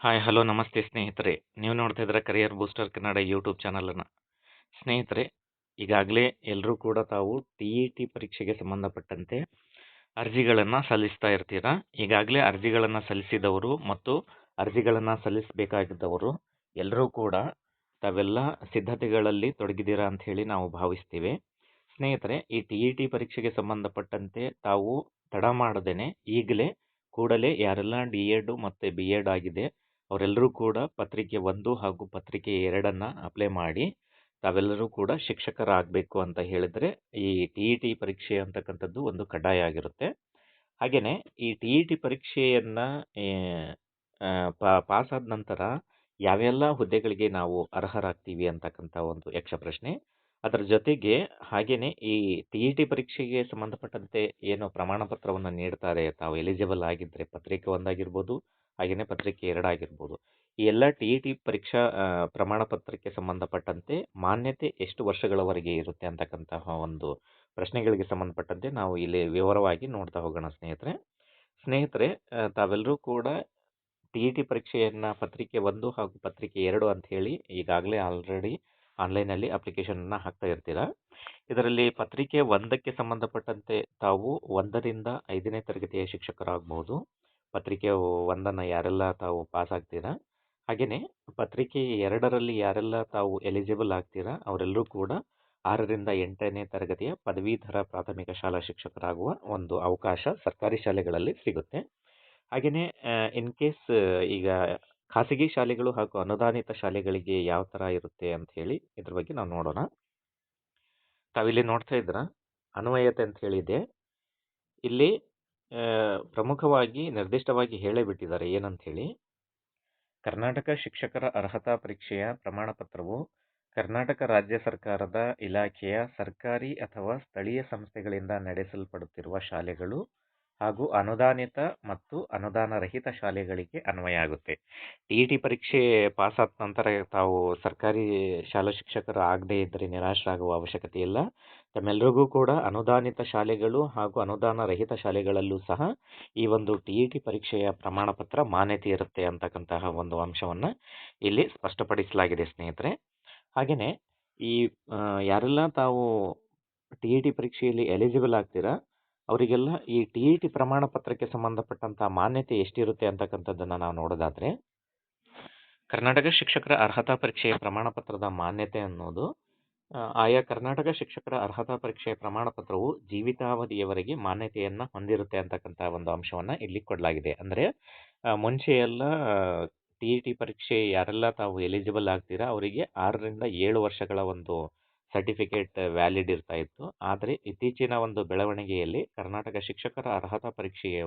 Hi, hello, ನಮಸ್ತೆ ಸ್ನೇಹಿತರೆ. ನೀವು ನೋಡ್ತಾ ಇದ್ದೀರಾ ಕರಿಯರ್ ಬೂಸ್ಟರ್ ಕನ್ನಡ ಯೂಟ್ಯೂಬ್ ಚಾನಲನ್ನು ಸ್ನೇಹಿತರೆ, ಈಗಾಗಲೇ ಎಲ್ಲರೂ ಕೂಡ ತಾವು ಟಿ ಇ ಟಿ ಪರೀಕ್ಷೆಗೆ ಸಂಬಂಧಪಟ್ಟಂತೆ ಅರ್ಜಿಗಳನ್ನು ಸಲ್ಲಿಸ್ತಾ ಇರ್ತೀರಾ? ಈಗಾಗಲೇ ಅರ್ಜಿಗಳನ್ನು ಸಲ್ಲಿಸಿದವರು ಮತ್ತು ಅರ್ಜಿಗಳನ್ನು ಸಲ್ಲಿಸಬೇಕಾಗಿದ್ದವರು ಎಲ್ಲರೂ ಕೂಡ ತಾವೆಲ್ಲ ಸಿದ್ಧತೆಗಳಲ್ಲಿ ತೊಡಗಿದ್ದೀರಾ ಅಂತ ಹೇಳಿ ನಾವು ಭಾವಿಸ್ತೀವಿ. ಸ್ನೇಹಿತರೆ, ಈ ಟಿ ಇ ಟಿ ಪರೀಕ್ಷೆಗೆ ಸಂಬಂಧಪಟ್ಟಂತೆ ತಾವು ತಡ ಮಾಡದೇನೆ ಈಗಲೇ ಕೂಡಲೇ ಯಾರೆಲ್ಲ ಡಿ ಎಡ್ ಮತ್ತು ಬಿ ಎಡ್ ಆಗಿದೆ ಅವರೆಲ್ಲರೂ ಕೂಡ ಪತ್ರಿಕೆ ಒಂದು ಹಾಗೂ ಪತ್ರಿಕೆ ಎರಡನ್ನು ಅಪ್ಲೈ ಮಾಡಿ ತಾವೆಲ್ಲರೂ ಕೂಡ ಶಿಕ್ಷಕರಾಗಬೇಕು ಅಂತ ಹೇಳಿದರೆ ಈ ಟಿ ಇ ಟಿ ಪರೀಕ್ಷೆ ಅಂತಕ್ಕಂಥದ್ದು ಒಂದು ಕಡ್ಡಾಯ ಆಗಿರುತ್ತೆ. ಹಾಗೆಯೇ ಈ ಟಿ ಇ ಟಿ ಪರೀಕ್ಷೆಯನ್ನು ಪಾಸಾದ ನಂತರ ಯಾವೆಲ್ಲ ಹುದ್ದೆಗಳಿಗೆ ನಾವು ಅರ್ಹರಾಗ್ತೀವಿ ಅಂತಕ್ಕಂಥ ಒಂದು ಯಕ್ಷ ಪ್ರಶ್ನೆ ಅದರ ಜೊತೆಗೆ ಹಾಗೆಯೇ ಈ ಟಿ ಇ ಟಿ ಪರೀಕ್ಷೆಗೆ ಸಂಬಂಧಪಟ್ಟಂತೆ ಏನು ಪ್ರಮಾಣ ಪತ್ರವನ್ನು ನೀಡ್ತಾರೆ, ತಾವು ಎಲಿಜಿಬಲ್ ಆಗಿದ್ದರೆ ಪತ್ರಿಕೆ ಒಂದಾಗಿರ್ಬೋದು ಹಾಗೆಯೇ ಪತ್ರಿಕೆ ಎರಡಾಗಿರ್ಬೋದು ಈ ಎಲ್ಲ ಟಿ ಇ ಟಿ ಪರೀಕ್ಷಾ ಪ್ರಮಾಣ ಪತ್ರಕ್ಕೆ ಸಂಬಂಧಪಟ್ಟಂತೆ ಮಾನ್ಯತೆ ಎಷ್ಟು ವರ್ಷಗಳವರೆಗೆ ಇರುತ್ತೆ ಅಂತಕ್ಕಂತಹ ಒಂದು ಪ್ರಶ್ನೆಗಳಿಗೆ ಸಂಬಂಧಪಟ್ಟಂತೆ ನಾವು ಇಲ್ಲಿ ವಿವರವಾಗಿ ನೋಡ್ತಾ ಹೋಗೋಣ ಸ್ನೇಹಿತರೆ. ಸ್ನೇಹಿತರೆ ತಾವೆಲ್ಲರೂ ಕೂಡ ಟಿ ಇ ಟಿ ಪರೀಕ್ಷೆಯನ್ನು ಪತ್ರಿಕೆ ಒಂದು ಹಾಗೂ ಪತ್ರಿಕೆ ಎರಡು ಅಂತ ಹೇಳಿ ಈಗಾಗಲೇ ಆಲ್ರೆಡಿ ಆನ್ಲೈನಲ್ಲಿ ಅಪ್ಲಿಕೇಶನನ್ನು ಹಾಕ್ತಾ ಇರ್ತೀರಾ? ಇದರಲ್ಲಿ ಪತ್ರಿಕೆ ಒಂದಕ್ಕೆ ಸಂಬಂಧಪಟ್ಟಂತೆ ತಾವು ಒಂದರಿಂದ ಐದನೇ ತರಗತಿಯ ಶಿಕ್ಷಕರಾಗಬಹುದು ಪತ್ರಿಕೆ ಒಂದನ್ನು ಯಾರೆಲ್ಲ ತಾವು ಪಾಸ್ ಆಗ್ತೀರಾ? ಹಾಗೆಯೇ ಪತ್ರಿಕೆ ಎರಡರಲ್ಲಿ ಯಾರೆಲ್ಲ ತಾವು ಎಲಿಜಿಬಲ್ ಆಗ್ತೀರಾ? ಅವರೆಲ್ಲರೂ ಕೂಡ ಆರರಿಂದ ಎಂಟನೇ ತರಗತಿಯ ಪದವೀಧರ ಪ್ರಾಥಮಿಕ ಶಾಲಾ ಶಿಕ್ಷಕರಾಗುವ ಒಂದು ಅವಕಾಶ ಸರ್ಕಾರಿ ಶಾಲೆಗಳಲ್ಲಿ ಸಿಗುತ್ತೆ. ಹಾಗೆಯೇ ಇನ್ ಕೇಸ್ ಈಗ ಖಾಸಗಿ ಶಾಲೆಗಳು ಹಾಗೂ ಅನುದಾನಿತ ಶಾಲೆಗಳಿಗೆ ಯಾವ ಥರ ಇರುತ್ತೆ ಅಂತ ಹೇಳಿ ಇದ್ರ ಬಗ್ಗೆ ನಾವು ನೋಡೋಣ. ತಾವಿಲ್ಲಿ ನೋಡ್ತಾ ಇದ್ರ ಅನ್ವಯತೆ ಅಂತ ಹೇಳಿದೆ ಇಲ್ಲಿ ಪ್ರಮುಖವಾಗಿ, ನಿರ್ದಿಷ್ಟವಾಗಿ ಹೇಳೇ ಏನಂತ ಹೇಳಿ ಕರ್ನಾಟಕ ಶಿಕ್ಷಕರ ಅರ್ಹತಾ ಪರೀಕ್ಷೆಯ ಪ್ರಮಾಣ ಪತ್ರವು ಕರ್ನಾಟಕ ರಾಜ್ಯ ಸರ್ಕಾರದ ಇಲಾಖೆಯ ಸರ್ಕಾರಿ ಅಥವಾ ಸ್ಥಳೀಯ ಸಂಸ್ಥೆಗಳಿಂದ ನಡೆಸಲ್ಪಡುತ್ತಿರುವ ಶಾಲೆಗಳು ಹಾಗೂ ಅನುದಾನಿತ ಮತ್ತು ಅನುದಾನ ರಹಿತ ಶಾಲೆಗಳಿಗೆ ಅನ್ವಯ ಆಗುತ್ತೆ. ಟಿ ಇ ಟಿ ಪರೀಕ್ಷೆ ಪಾಸಾದ ನಂತರ ತಾವು ಸರ್ಕಾರಿ ಶಾಲಾ ಶಿಕ್ಷಕರು ಆಗದೇ ಇದ್ದರೆ ನಿರಾಶರಾಗುವ ಅವಶ್ಯಕತೆ ಇಲ್ಲ. ತಮ್ಮೆಲ್ಲರಿಗೂ ಕೂಡ ಅನುದಾನಿತ ಶಾಲೆಗಳು ಹಾಗೂ ಅನುದಾನ ರಹಿತ ಶಾಲೆಗಳಲ್ಲೂ ಸಹ ಈ ಒಂದು ಟಿ ಇ ಟಿ ಪರೀಕ್ಷೆಯ ಪ್ರಮಾಣ ಪತ್ರ ಮಾನ್ಯತೆ ಇರುತ್ತೆ ಅಂತಕ್ಕಂತಹ ಒಂದು ಅಂಶವನ್ನು ಇಲ್ಲಿ ಸ್ಪಷ್ಟಪಡಿಸಲಾಗಿದೆ ಸ್ನೇಹಿತರೆ. ಹಾಗೆಯೇ ಈ ಯಾರೆಲ್ಲ ತಾವು ಟಿ ಇ ಟಿ ಪರೀಕ್ಷೆಯಲ್ಲಿ ಎಲಿಜಿಬಲ್ ಆಗ್ತೀರಾ ಅವರಿಗೆಲ್ಲ ಈ ಟಿ ಇ ಟಿ ಪ್ರಮಾಣ ಪತ್ರಕ್ಕೆ ಸಂಬಂಧಪಟ್ಟಂಥ ಮಾನ್ಯತೆ ಎಷ್ಟಿರುತ್ತೆ ಅಂತಕ್ಕಂಥದ್ದನ್ನು ನಾವು ನೋಡೋದಾದರೆ, ಕರ್ನಾಟಕ ಶಿಕ್ಷಕರ ಅರ್ಹತಾ ಪರೀಕ್ಷೆಯ ಪ್ರಮಾಣ ಪತ್ರದ ಮಾನ್ಯತೆ ಅನ್ನೋದು ಆಯಾ ಕರ್ನಾಟಕ ಶಿಕ್ಷಕರ ಅರ್ಹತಾ ಪರೀಕ್ಷೆಯ ಪ್ರಮಾಣ ಪತ್ರವು ಜೀವಿತಾವಧಿಯವರೆಗೆ ಮಾನ್ಯತೆಯನ್ನು ಹೊಂದಿರುತ್ತೆ ಅಂತಕ್ಕಂಥ ಒಂದು ಅಂಶವನ್ನು ಇಲ್ಲಿ ಕೊಡಲಾಗಿದೆ. ಅಂದರೆ ಮುಂಚೆ ಎಲ್ಲ ಟಿ ಇ ಟಿ ಪರೀಕ್ಷೆ ಯಾರೆಲ್ಲ ತಾವು ಎಲಿಜಿಬಲ್ ಆಗ್ತೀರಾ, ಅವರಿಗೆ ಆರರಿಂದ ಏಳು ವರ್ಷಗಳ ಒಂದು ಸರ್ಟಿಫಿಕೇಟ್ ವ್ಯಾಲಿಡ್ ಇರ್ತಾ ಇತ್ತು. ಆದರೆ ಇತ್ತೀಚಿನ ಒಂದು ಬೆಳವಣಿಗೆಯಲ್ಲಿ ಕರ್ನಾಟಕ ಶಿಕ್ಷಕರ ಅರ್ಹತಾ ಪರೀಕ್ಷೆಯ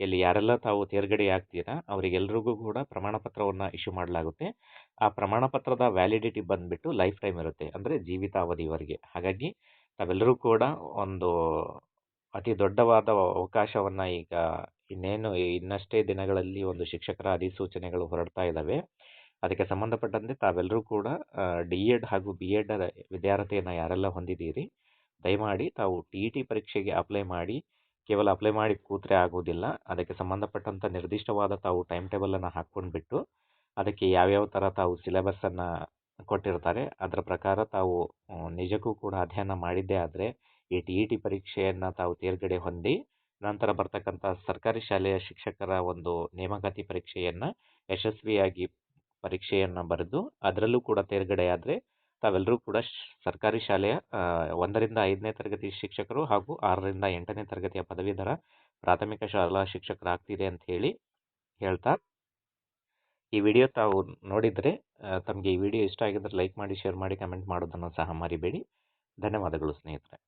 ಎಲ್ಲಿ ಯಾರೆಲ್ಲ ತಾವು ತೇರ್ಗಡೆ ಆಗ್ತೀರಾ, ಅವರಿಗೆಲ್ರಿಗೂ ಕೂಡ ಪ್ರಮಾಣ ಪತ್ರವನ್ನು ಇಶ್ಯೂ ಮಾಡಲಾಗುತ್ತೆ. ಆ ಪ್ರಮಾಣ ಪತ್ರದ ವ್ಯಾಲಿಡಿಟಿ ಬಂದುಬಿಟ್ಟು ಲೈಫ್ ಟೈಮ್ ಇರುತ್ತೆ, ಅಂದರೆ ಜೀವಿತಾವಧಿವರೆಗೆ. ಹಾಗಾಗಿ ತಾವೆಲ್ಲರೂ ಕೂಡ ಒಂದು ಅತಿ ದೊಡ್ಡವಾದ ಅವಕಾಶವನ್ನು ಈಗ ಇನ್ನೇನು ಇನ್ನಷ್ಟೇ ದಿನಗಳಲ್ಲಿ ಒಂದು ಶಿಕ್ಷಕರ ಅಧಿಸೂಚನೆಗಳು ಹೊರಡ್ತಾ ಇದ್ದಾವೆ ಅದಕ್ಕೆ ಸಂಬಂಧಪಟ್ಟಂತೆ ತಾವೆಲ್ಲರೂ ಕೂಡ ಡಿ ಎಡ್ ಹಾಗೂ ಬಿ ಎಡ್ ವಿದ್ಯಾರ್ಥಿಯನ್ನು ಯಾರೆಲ್ಲ ಹೊಂದಿದ್ದೀರಿ, ದಯಮಾಡಿ ತಾವು ಟಿ ಇ ಟಿ ಪರೀಕ್ಷೆಗೆ ಅಪ್ಲೈ ಮಾಡಿ, ಕೇವಲ ಅಪ್ಲೈ ಮಾಡಿ ಕೂತ್ರೆ ಆಗೋದಿಲ್ಲ. ಅದಕ್ಕೆ ಸಂಬಂಧಪಟ್ಟಂಥ ನಿರ್ದಿಷ್ಟವಾದ ತಾವು ಟೈಮ್ ಟೇಬಲನ್ನು ಹಾಕ್ಕೊಂಡ್ಬಿಟ್ಟು, ಅದಕ್ಕೆ ಯಾವ್ಯಾವ ಥರ ತಾವು ಸಿಲೆಬಸ್ಸನ್ನು ಕೊಟ್ಟಿರ್ತಾರೆ, ಅದರ ಪ್ರಕಾರ ತಾವು ನಿಜಕ್ಕೂ ಕೂಡ ಅಧ್ಯಯನ ಮಾಡಿದ್ದೇ ಆದರೆ, ಈ ಟಿ ಇ ಟಿ ಪರೀಕ್ಷೆಯನ್ನು ತಾವು ತೇರ್ಗಡೆ ಹೊಂದಿ, ನಂತರ ಬರ್ತಕ್ಕಂಥ ಸರ್ಕಾರಿ ಶಾಲೆಯ ಶಿಕ್ಷಕರ ಒಂದು ನೇಮಕಾತಿ ಪರೀಕ್ಷೆಯನ್ನು ಯಶಸ್ವಿಯಾಗಿ ಪರೀಕ್ಷೆಯನ್ನು ಬರೆದು ಅದರಲ್ಲೂ ಕೂಡ ತೇರ್ಗಡೆ ಆದರೆ ತಾವೆಲ್ಲರೂ ಕೂಡ ಸರ್ಕಾರಿ ಶಾಲೆಯ ಒಂದರಿಂದ ಐದನೇ ತರಗತಿ ಶಿಕ್ಷಕರು ಹಾಗೂ ಆರರಿಂದ ಎಂಟನೇ ತರಗತಿಯ ಪದವೀಧರ ಪ್ರಾಥಮಿಕ ಶಾಲಾ ಶಿಕ್ಷಕರಾಗ್ತಿದೆ ಅಂತ ಹೇಳಿ ಹೇಳ್ತಾ ಈ ವಿಡಿಯೋ ತಾವು ನೋಡಿದರೆ ತಮಗೆ ಈ ವಿಡಿಯೋ ಇಷ್ಟ ಆಗಿದ್ದರೆ ಲೈಕ್ ಮಾಡಿ, ಶೇರ್ ಮಾಡಿ, ಕಮೆಂಟ್ ಮಾಡೋದನ್ನು ಸಹ ಮರಿಬೇಡಿ. ಧನ್ಯವಾದಗಳು ಸ್ನೇಹಿತರೆ.